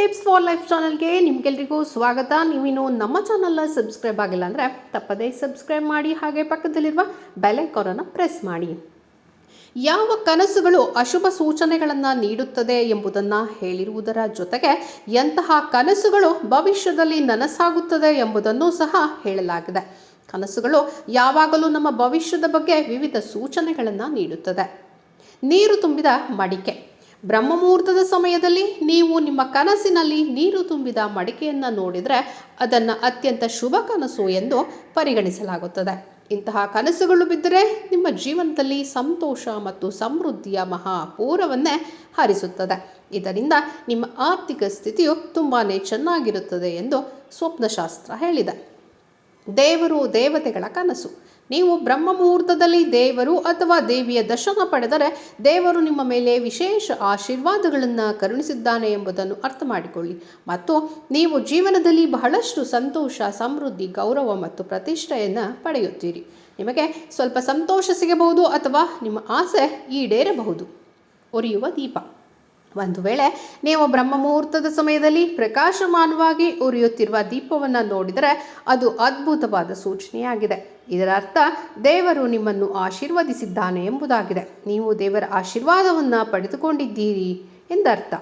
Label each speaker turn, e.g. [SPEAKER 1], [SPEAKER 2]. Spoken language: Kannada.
[SPEAKER 1] ಟಿಪ್ಸ್ ಫಾರ್ ಲೈಫ್ ಚಾನಲ್ಗೆ ನಿಮಗೆಲ್ರಿಗೂ ಸ್ವಾಗತ. ನೀವಿನ್ನು ನಮ್ಮ ಚಾನಲ್ನ ಸಬ್ಸ್ಕ್ರೈಬ್ ಆಗಿಲ್ಲ ಅಂದರೆ ತಪ್ಪದೇ ಸಬ್ಸ್ಕ್ರೈಬ್ ಮಾಡಿ, ಹಾಗೆ ಪಕ್ಕದಲ್ಲಿರುವ ಬೆಲ್ ಐಕಾನನ್ನು ಪ್ರೆಸ್ ಮಾಡಿ. ಯಾವ ಕನಸುಗಳು ಅಶುಭ ಸೂಚನೆಗಳನ್ನು ನೀಡುತ್ತದೆ ಎಂಬುದನ್ನು ಹೇಳಿರುವುದರ ಜೊತೆಗೆ ಎಂತಹ ಕನಸುಗಳು ಭವಿಷ್ಯದಲ್ಲಿ ನನಸಾಗುತ್ತದೆ ಎಂಬುದನ್ನು ಸಹ ಹೇಳಲಾಗಿದೆ. ಕನಸುಗಳು ಯಾವಾಗಲೂ ನಮ್ಮ ಭವಿಷ್ಯದ ಬಗ್ಗೆ ವಿವಿಧ ಸೂಚನೆಗಳನ್ನು ನೀಡುತ್ತದೆ. ನೀರು ತುಂಬಿದ ಮಡಿಕೆ. ಬ್ರಹ್ಮಮುಹೂರ್ತದ ಸಮಯದಲ್ಲಿ ನೀವು ನಿಮ್ಮ ಕನಸಿನಲ್ಲಿ ನೀರು ತುಂಬಿದ ಮಡಿಕೆಯನ್ನು ನೋಡಿದರೆ ಅದನ್ನು ಅತ್ಯಂತ ಶುಭ ಕನಸು ಎಂದು ಪರಿಗಣಿಸಲಾಗುತ್ತದೆ. ಇಂತಹ ಕನಸುಗಳು ಬಿದ್ದರೆ ನಿಮ್ಮ ಜೀವನದಲ್ಲಿ ಸಂತೋಷ ಮತ್ತು ಸಮೃದ್ಧಿಯ ಮಹಾಪೂರವನ್ನೇ ಹರಿಸುತ್ತದೆ. ಇದರಿಂದ ನಿಮ್ಮ ಆರ್ಥಿಕ ಸ್ಥಿತಿಯು ತುಂಬಾ ಚೆನ್ನಾಗಿರುತ್ತದೆ ಎಂದು ಸ್ವಪ್ನಶಾಸ್ತ್ರ ಹೇಳಿದೆ. ದೇವರು ದೇವತೆಗಳ ಕನಸು. ನೀವು ಬ್ರಹ್ಮ ಮುಹೂರ್ತದಲ್ಲಿ ದೇವರು ಅಥವಾ ದೇವಿಯ ದರ್ಶನ ಪಡೆದರೆ ದೇವರು ನಿಮ್ಮ ಮೇಲೆ ವಿಶೇಷ ಆಶೀರ್ವಾದಗಳನ್ನು ಕರುಣಿಸಿದ್ದಾನೆ ಎಂಬುದನ್ನು ಅರ್ಥ ಮಾಡಿಕೊಳ್ಳಿ. ಮತ್ತು ನೀವು ಜೀವನದಲ್ಲಿ ಬಹಳಷ್ಟು ಸಂತೋಷ, ಸಮೃದ್ಧಿ, ಗೌರವ ಮತ್ತು ಪ್ರತಿಷ್ಠೆಯನ್ನು ಪಡೆಯುತ್ತೀರಿ. ನಿಮಗೆ ಸ್ವಲ್ಪ ಸಂತೋಷ ಸಿಗಬಹುದು ಅಥವಾ ನಿಮ್ಮ ಆಸೆ ಈಡೇರಬಹುದು. ಒರಿಯುವ ದೀಪ. ಒಂದು ವೇಳೆ ನೀವು ಬ್ರಹ್ಮ ಮುಹೂರ್ತದ ಸಮಯದಲ್ಲಿ ಪ್ರಕಾಶಮಾನವಾಗಿ ಉರಿಯುತ್ತಿರುವ ದೀಪವನ್ನು ನೋಡಿದರೆ ಅದು ಅದ್ಭುತವಾದ ಸೂಚನೆಯಾಗಿದೆ. ಇದರ ಅರ್ಥ ದೇವರು ನಿಮ್ಮನ್ನು ಆಶೀರ್ವದಿಸಿದ್ದಾನೆ ಎಂಬುದಾಗಿದೆ. ನೀವು ದೇವರ ಆಶೀರ್ವಾದವನ್ನು ಪಡೆದುಕೊಂಡಿದ್ದೀರಿ ಎಂದರ್ಥ.